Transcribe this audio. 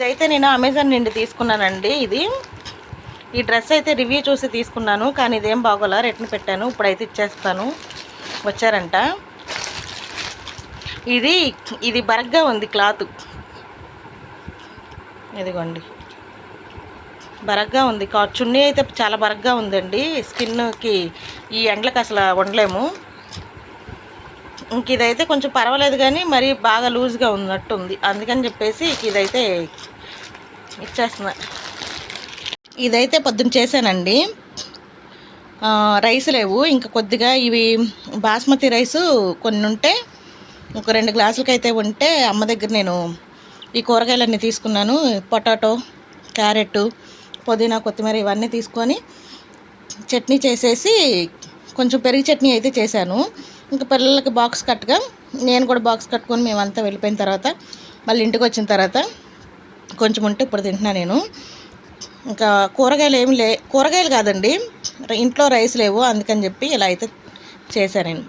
ఇదైతే నేను అమెజాన్ నుండి తీసుకున్నానండి ఇది. ఈ డ్రెస్ అయితే రివ్యూ చూసి తీసుకున్నాను కానీ ఇదేం బాగోలా రిటర్న్ పెట్టాను ఇప్పుడైతే ఇచ్చేస్తాను. వచ్చారంట. ఇది ఇది బరగ్గా ఉంది క్లాత్. ఇదిగోండి. బరగ్గా ఉంది. కా చున్నీ అయితే చాలా బరగ్గా ఉందండి. స్కిన్కి ఈ ఎండలకు అసలు ఉండలేము ఇంక ఇదైతే కొంచెం పర్వాలేదు కానీ మరి బాగా లూజ్గా ఉన్నట్టు ఉంది అందుకని చెప్పేసి ఇదైతే ఇచ్చేస్తున్నా. ఇదైతే పొద్దున్న చేశానండి. రైస్ లేవు. ఇంకా కొద్దిగా ఇవి బాస్మతి రైస్ కొన్ని ఉంటే ఒక రెండు గ్లాసులకి అయితే ఉంటే అమ్మ దగ్గర నేను ఈ కూరగాయలన్నీ తీసుకున్నాను. పొటాటో క్యారెట్ పుదీనా కొత్తిమీర ఇవన్నీ తీసుకొని చట్నీ చేసేసి కొంచెం పెరుగు చట్నీ అయితే చేశాను. ఇంకా పిల్లలకి బాక్స్ కట్టుగా నేను కూడా బాక్స్ కట్టుకొని మేమంతా వెళ్ళిపోయిన తర్వాత మళ్ళీ ఇంటికి వచ్చిన తర్వాత కొంచెం ఉంటే ఇప్పుడు తింటున్నా నేను. ఇంకా కూరగాయలు ఏమి లే కూరగాయలు కాదండి ఇంట్లో రైస్ లేవు అందుకని చెప్పి ఇలా అయితే చేశాను నేను.